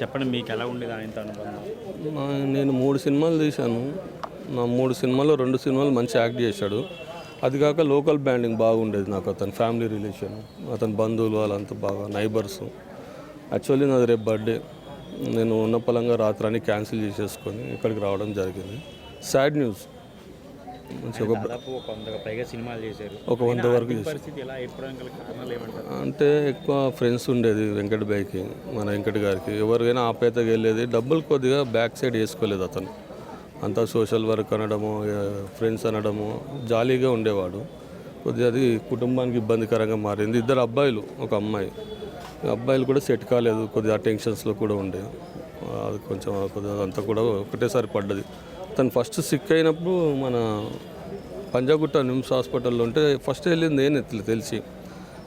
చెప్పండి మీకు ఎలా ఉండేది ఆయనతో అనుబంధం? నేను మూడు సినిమాలు తీశాను. నా మూడు సినిమాల్లో రెండు సినిమాలు మంచి యాక్ట్ చేశాడు. అది కాక లోకల్ బ్యాండింగ్ బాగుండేది నాకు అతని ఫ్యామిలీ రిలేషన్ అతని బంధువులు వాళ్ళంతా బాగా నైబర్స్. యాక్చువల్లీ నాది రేపు బర్త్డే. నేను ఉన్న పలంగా రాత్రాన్ని క్యాన్సిల్ చేసేసుకొని ఇక్కడికి రావడం జరిగింది. Sad news. దాదాపు ఒక వందకు పైగా సినిమాలు చేశారు. ఒక వంద వరకు ఈ పరిస్థితి ఎలా? ఎప్పుడైనా గల కారణాలు ఏమంటారు? అంటే ఎక్కువ ఫ్రెండ్స్ ఉండేది వెంకట బైకి మన వెంకట గారికి. ఎవరికైనా ఆపేతగా వెళ్ళేది. డబ్బులు కొద్దిగా బ్యాక్ సైడ్ వేసుకోలేదు అతను. అంతా సోషల్ వర్క్ అనడము ఫ్రెండ్స్ అనడము జాలీగా ఉండేవాడు. కొద్దిగా అది కుటుంబానికి ఇబ్బందికరంగా మారింది. ఇద్దరు అబ్బాయిలు ఒక అమ్మాయి. అబ్బాయిలు కూడా సెట్ కాలేదు. కొద్దిగా టెన్షన్స్లో కూడా ఉండే. అది కొంచెం కొద్దిగా అంతా కూడా ఒకటేసారి పడ్డది. తను ఫస్ట్ సిక్ అయినప్పుడు మన పంజాగుట్ట నిమ్స్ హాస్పిటల్లో ఉంటే ఫస్ట్ వెళ్ళింది నేను తెలిసి.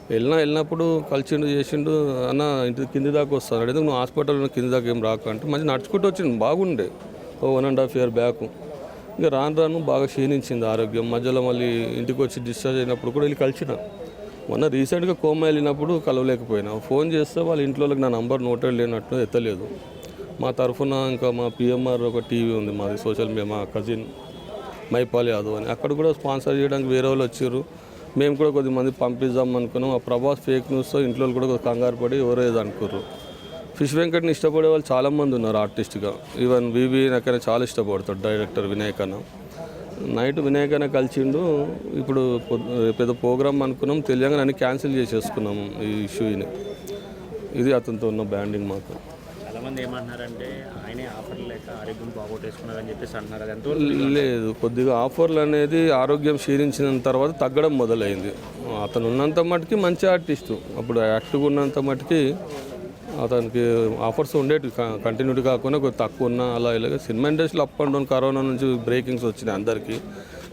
వెళ్ళినా వెళ్ళినప్పుడు కలిసిండు చేసిండు అన్న ఇంటి కింది దాకా వస్తాను. అడిగితే నువ్వు హాస్పిటల్లో కింది దాకా ఏం రాక అంటే. మంచి నడుచుకుంటూ వచ్చిండు బాగుండే. ఓ one and half year back ఇంకా రాను రాను బాగా క్షీణించింది ఆరోగ్యం. మధ్యలో మళ్ళీ ఇంటికి వచ్చి డిశ్చార్జ్ అయినప్పుడు కూడా వెళ్ళి కలిసిన. మొన్న రీసెంట్గా కోమ వెళ్ళినప్పుడు కలవలేకపోయినా. ఫోన్ చేస్తే వాళ్ళ ఇంట్లో నా నంబర్ నోటెడ్ లేనట్టు ఎత్తలేదు. మా తరఫున ఇంకా మా పిఎంఆర్ ఒక టీవీ ఉంది మాది సోషల్ మీడియా మా కజిన్ మైపాల్ యాదవ్ అని. అక్కడ కూడా స్పాన్సర్ చేయడానికి వేరే వాళ్ళు వచ్చారు. మేము కూడా కొద్దిమంది పంపిద్దాం అనుకున్నాం. ఆ ప్రభాస్ ఫేక్ న్యూస్తో ఇంట్లో కూడా కొద్దిగా కంగారు పడి ఎవరో ఏదో అనుకుర్రు. ఫిష్ వెంకట్ని ఇష్టపడే వాళ్ళు చాలామంది ఉన్నారు ఆర్టిస్ట్గా ఈవెన్ వివి నాకైనా చాలా ఇష్టపడతాడు డైరెక్టర్ వినాయక్ అన్న. నైట్ వినాయక్ అన్న కలిసిండు. ఇప్పుడు పెద్ద ప్రోగ్రామ్ అనుకున్నాం. తెలియగా నన్ను క్యాన్సిల్ చేసేసుకున్నాం ఈ ఇష్యూని ఇది అతనితో ఉన్న బ్యాండింగ్ మాకు. చాలామంది ఏమంటున్నారంటే ఆయనే ఆఫర్ లేక ఆరోగ్యం బాగోటేసుకున్నారని చెప్పేసి అంటున్నారు అది ఎంతవరకు లేదు కొద్దిగా ఆఫర్లు అనేది ఆరోగ్యం క్షీణించిన తర్వాత తగ్గడం మొదలైంది. అతను ఉన్నంత మటుకి మంచి ఆర్టిస్టు. అప్పుడు యాక్టివ్గా ఉన్నంత మటుకి అతనికి ఆఫర్స్ ఉండేవి కంటిన్యూటీ కాకుండా కొద్దిగా తక్కువ ఉన్న అలా ఇలాగ సినిమా ఇండస్ట్రీలో అప్ అండ్ డౌన్ కరోనా నుంచి బ్రేకింగ్స్ వచ్చినాయి అందరికీ.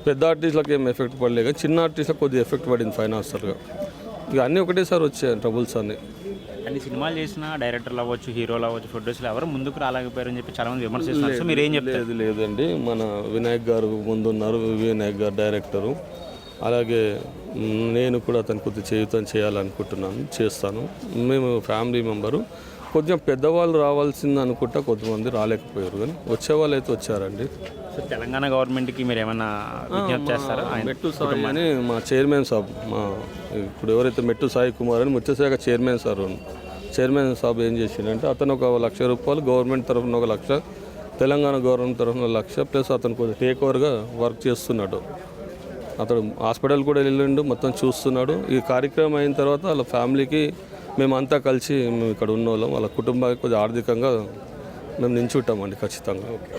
పెద్ద ఆర్టిస్టులకు ఏం ఎఫెక్ట్ పడలేదు చిన్న ఆర్టిస్టులకు కొద్దిగా ఎఫెక్ట్ పడింది ఫైనాన్షియల్గా ఇక అన్నీ ఒకటేసారి వచ్చాయి ట్రబుల్స్ అన్నీ. అన్ని సినిమాలు చేసిన డైరెక్టర్లు అవ్వచ్చు హీరోలు అవ్వచ్చు ప్రొడ్యూసర్లు ఎవరు ముందుకు రాలేకపోయారని చెప్పి చాలా మంది విమర్శిస్తున్నారు. సో మీరు ఏం చెప్తారు? లేదు లేదండి. మన వినాయక్ గారు ముందున్నారు వినాయక్ గారు డైరెక్టరు. అలాగే నేను కూడా అతను కొద్ది చేయుతం చేయాలనుకుంటున్నాను చేస్తాను. మేము ఫ్యామిలీ మెంబరు. కొంచెం పెద్దవాళ్ళు రావాల్సింది అనుకుంటా కొంతమంది రాలేకపోయారు కానీ వచ్చేవాళ్ళు అయితే వచ్చారండి తెలంగాణ గవర్నమెంట్కి మీరు ఏమైనా విజ్ఞప్తి చేస్తారా మెట్టు సాయి అని మా చైర్మన్ సాబ్ మా ఇప్పుడు ఎవరైతే మెట్టు సాయి కుమార్ అని ముత్యశాఖ చైర్మన్ సార్. చైర్మన్ సాబ్ ఏం చేసిండంటే అతను ఒక లక్ష రూపాయలు గవర్నమెంట్ తరఫున ఒక లక్ష తెలంగాణ గవర్నమెంట్ తరఫున లక్ష ప్లస్ అతను కొద్దిగా టేక్ ఓవర్గా వర్క్ చేస్తున్నాడు అతడు హాస్పిటల్ కూడా వెళ్ళిండు మొత్తం చూస్తున్నాడు. ఈ కార్యక్రమం అయిన తర్వాత వాళ్ళ ఫ్యామిలీకి మేమంతా కలిసి మేము ఇక్కడ ఉన్న వాళ్ళం వాళ్ళ కుటుంబానికి కొద్దిగా ఆర్థికంగా మేము నించుంటామండి ఖచ్చితంగా. ఓకే